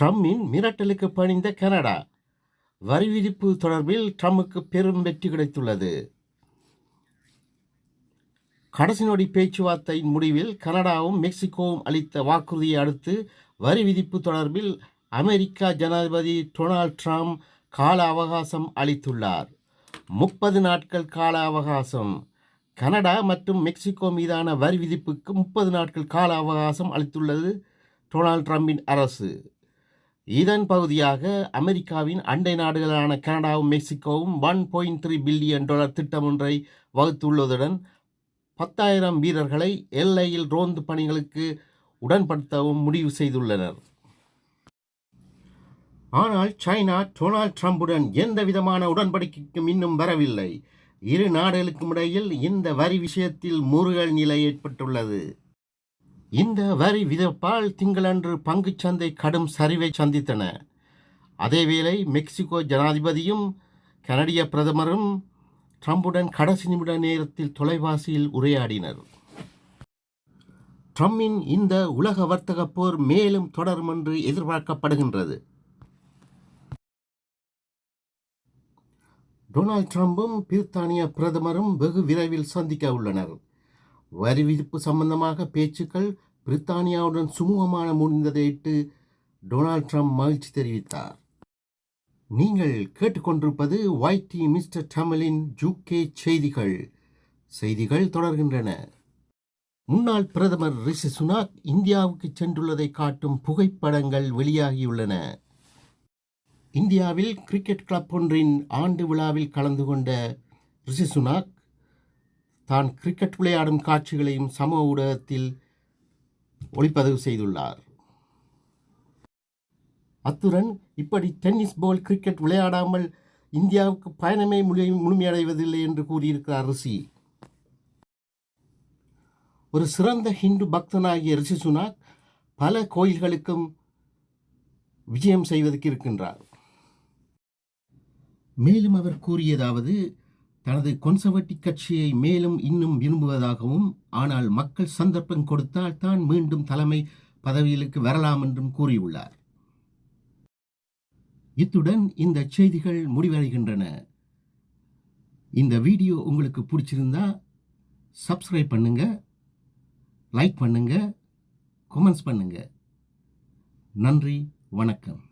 ட்ரம்பின் மிரட்டலுக்கு பணிந்த கனடா. வரி விதிப்பு தொடர்பில் ட்ரம்புக்கு பெரும் வெற்றி கிடைத்துள்ளது. கடைசி நொடி பேச்சுவார்த்தையின் முடிவில் கனடாவும் மெக்சிகோவும் அளித்த வாக்குறுதியை அடுத்து வரி விதிப்பு தொடர்பில் அமெரிக்கா ஜனாதிபதி டொனால்ட் ட்ரம்ப் கால அவகாசம் அளித்துள்ளார். முப்பது நாட்கள் கால அவகாசம். கனடா மற்றும் மெக்சிகோ மீதான வரி விதிப்புக்கு முப்பது நாட்கள் கால அவகாசம் அளித்துள்ளது டொனால்ட் ட்ரம்பின் அரசு. இதன் பகுதியாக அமெரிக்காவின் அண்டை நாடுகளான கனடாவும் மெக்சிகோவும் one point three billion dollar திட்டம் ஒன்றை வகுத்துள்ளதுடன் பத்தாயிரம் வீரர்களை எல்லையில் ரோந்து பணிகளுக்கு உடன்படுத்தவும் முடிவு செய்துள்ளனர். ஆனால் சைனா டொனால்ட் ட்ரம்புடன் எந்த விதமான உடன்படிக்கைக்கும் இன்னும் வரவில்லை. இரு நாடுகளுக்கும் இடையில் இந்த வரி விஷயத்தில் முறுகல் நிலை ஏற்பட்டுள்ளது. இந்த வரி விதப்பால் திங்களன்று பங்குச் சந்தை கடும் சரிவை சந்தித்தன. அதேவேளை மெக்சிகோ ஜனாதிபதியும் கனடிய பிரதமரும் ட்ரம்புடன் கடைசி நிமிட நேரத்தில் தொலைவாசியில் உரையாடினர். ட்ரம்பின் இந்த உலக வர்த்தக போர் மேலும் தொடரும் என்று எதிர்பார்க்கப்படுகின்றது. டொனால்ட் ட்ரம்பும் பிரித்தானிய பிரதமரும் வெகு விரைவில் சந்திக்க உள்ளனர். வரி விதிப்பு சம்பந்தமாக பேச்சுக்கள் பிரித்தானியாவுடன் சுமூகமான முடிந்ததையிட்டு டொனால்ட் ட்ரம்ப் மகிழ்ச்சி தெரிவித்தார். நீங்கள் கேட்டுக்கொண்டிருப்பது ஒய்டி மிஸ்டர் டமலின் ஜூகே செய்திகள். செய்திகள் தொடர்கின்றன. முன்னாள் பிரதமர் ரிஷி சுனாக் இந்தியாவுக்கு சென்றுள்ளதை காட்டும் புகைப்படங்கள் வெளியாகியுள்ளன. இந்தியாவில் கிரிக்கெட் கிளப் ஒன்றின் ஆண்டு விழாவில் கலந்து கொண்ட ரிஷி சுனாக் தான் கிரிக்கெட் விளையாடும் காட்சிகளையும் சமூக ஊடகத்தில் ஒளிப்பதிவு செய்துள்ளார். அத்துடன் இப்படி டென்னிஸ் பால் கிரிக்கெட் விளையாடாமல் இந்தியாவுக்கு பயணமே முழு முழுமையடைவதில்லை என்று கூறியிருக்கிறார் ரிஷி. ஒரு சிறந்த ஹிந்து பக்தனாகிய ரிஷி சுனாக் பல கோயில்களுக்கும் விஜயம் செய்வதற்கு இருக்கின்றார். மேலும் அவர் கூறியதாவது தனது கொன்சர்வேட்டிவ் கட்சியை மேலும் இன்னும் விரும்புவதாகவும் ஆனால் மக்கள் சந்தர்ப்பம் கொடுத்தால் தான் மீண்டும் தலைமை பதவிகளுக்கு வரலாம் என்றும் கூறியுள்ளார். இத்துடன் இந்த செய்திகள் முடிவடைகின்றன. இந்த வீடியோ உங்களுக்கு பிடிச்சிருந்தா சப்ஸ்கிரைப் பண்ணுங்க லைக் பண்ணுங்க கமெண்ட்ஸ் பண்ணுங்க. நன்றி வணக்கம்.